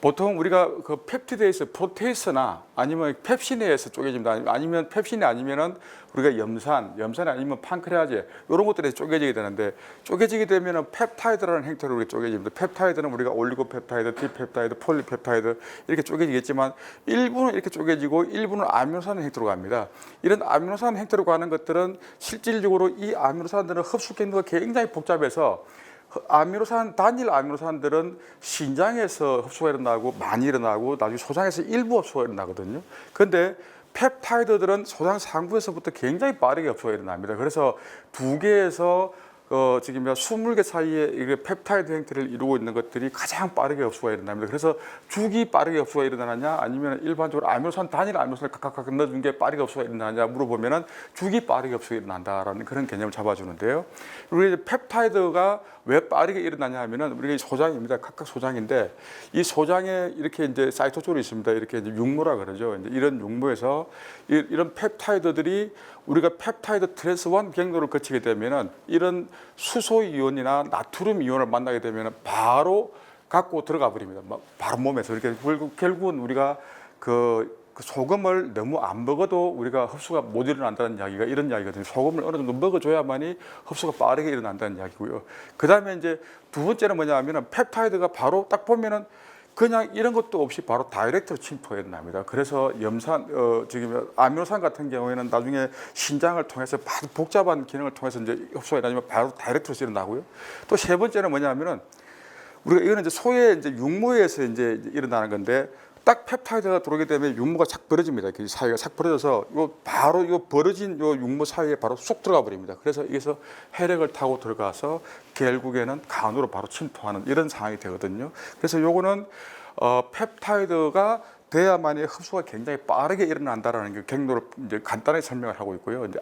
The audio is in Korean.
보통 우리가 그 펩티드에서 프로테이스나 아니면 펩신에서 쪼개집니다. 아니면 펩신이 아니면은 우리가 염산, 염산 아니면 판크레아제 이런 것들에서 쪼개지게 되는데 쪼개지게 되면은 펩타이드라는 형태로 우리가 쪼개집니다. 펩타이드는 우리가 올리고펩타이드, 디펩타이드, 폴리펩타이드 이렇게 쪼개지겠지만 일부는 이렇게 쪼개지고 일부는 아미노산 형태로 갑니다. 이런 아미노산 형태로 가는 것들은 실질적으로 이 아미노산들은 흡수 경로가 굉장히 복잡해서 아미노산 단일 아미노산들은 신장에서 흡수가 일어나고 많이 일어나고 나중에 소장에서 일부 흡수가 일어나거든요. 근데 펩타이드들은 소장 상부에서부터 굉장히 빠르게 흡수가 일어납니다. 그래서 두 개에서 어, 지금 20개 사이에 이게 펩타이드 형태를 이루고 있는 것들이 가장 빠르게 흡수가 일어납니다. 그래서 죽이 빠르게 흡수가 일어나느냐 아니면 일반적으로 아미노산 단일 아미노산을 각각 넣어준 게 빠르게 흡수가 일어나느냐 물어보면은 죽이 빠르게 흡수가 일어난다라는 그런 개념을 잡아주는데요. 우리 펩타이드가 왜 빠르게 일어나냐 하면은 우리가 이 소장입니다. 각각 소장인데 이 소장에 이렇게 이제 사이토졸이 있습니다. 이렇게 이제 육모라 그러죠. 이제 이런 육모에서 이- 이런 펩타이드들이 우리가 펩타이드 트랜스 원 경로를 거치게 되면은 이런 수소 이온이나 나트륨 이온을 만나게 되면은 바로 갖고 들어가 버립니다. 막 바로 몸에서 이렇게 결국- 결국은 우리가 그, 그 소금을 너무 안 먹어도 우리가 흡수가 못 일어난다는 이야기가 이런 이야기거든요. 소금을 어느 정도 먹어줘야만이 흡수가 빠르게 일어난다는 이야기고요. 그 다음에 이제 두 번째는 뭐냐 하면은 펩타이드가 바로 딱 보면은 그냥 이런 것도 없이 바로 다이렉트로 침투가 일어납니다. 그래서 염산, 어, 지금 아미노산 같은 경우에는 나중에 신장을 통해서 아주 복잡한 기능을 통해서 이제 흡수가 일어나면 바로 다이렉트로 일어나고요. 또 세 번째는 뭐냐 하면은 우리가 이거는 이제 소의 이제 육모에서 이제 일어나는 건데 딱 펩타이드가 들어오게 되면 육모가 착 벌어집니다. 그 사이가 착 벌어져서 요 바로 요 벌어진 요 육모 사이에 바로 쏙 들어가 버립니다. 그래서 여기서 혈액을 타고 들어가서 결국에는 간으로 바로 침투하는 이런 상황이 되거든요. 그래서 요거는 어, 펩타이드가 돼야만이 흡수가 굉장히 빠르게 일어난다라는 게 경로를 이제 간단하게 설명을 하고 있고요. 이제